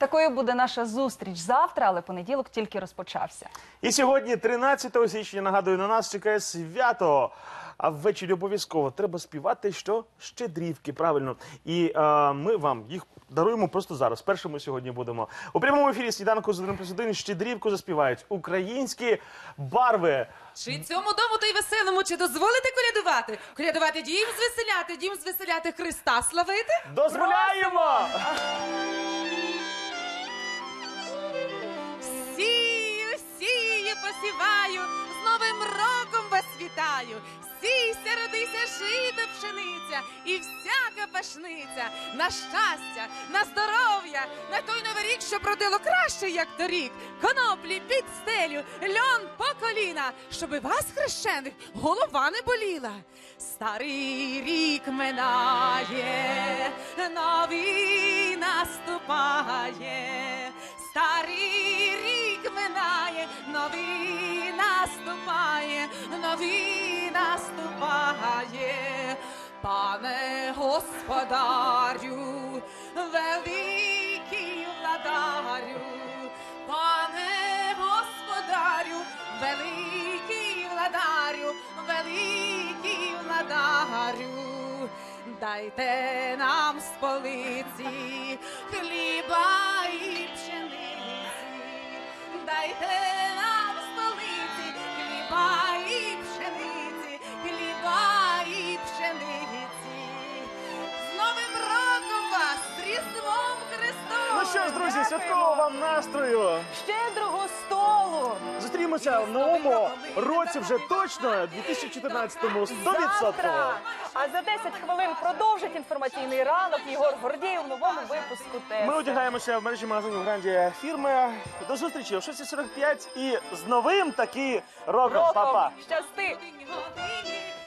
Такою буде наша зустріч завтра, але понеділок тільки розпочався. І сьогодні, 13 січня, нагадую, на нас чекає свято. А ввечері обов'язково треба співати, що щедрівки, правильно. І е, ми вам їх даруємо просто зараз. Перше ми сьогодні будемо. У прямому ефірі сніданку з 1 плюс 1 щедрівку заспівають українські барви. Чи цьому дому та й веселому, чи дозволите колядувати? Колядувати дім звеселяти, дім звеселяти Христа славити? Дозволяємо! Вітаю. Сійся, родися, жита пшениця і всяка пашниця. На щастя, на здоров'я, на той новий рік, щоб родило краще, як торік. Коноплі під стелю, льон по коліна, щоби вас, хрещених, голова не боліла. Старий рік минає, новий наступає. Старий рік минає, новий наступає, новий наступає. Пане господарю, великий владарю, пане господарю, великий владарю, великий владарю. Дайте нам з полиці хліба і пшениці, дайте що ж, друзі, святкового вам настрою! Щедрого столу! Зустрінемося в новому році вже точно, 2014-му 100%. Завтра! А за 10 хвилин продовжить інформаційний ранок Єгор Гордієв в новому випуску ТСН. Ми одягаємося в мережі магазинів Гранді фірми. До зустрічі о 6.45 і з новим таки роком. Па-па! Щасти!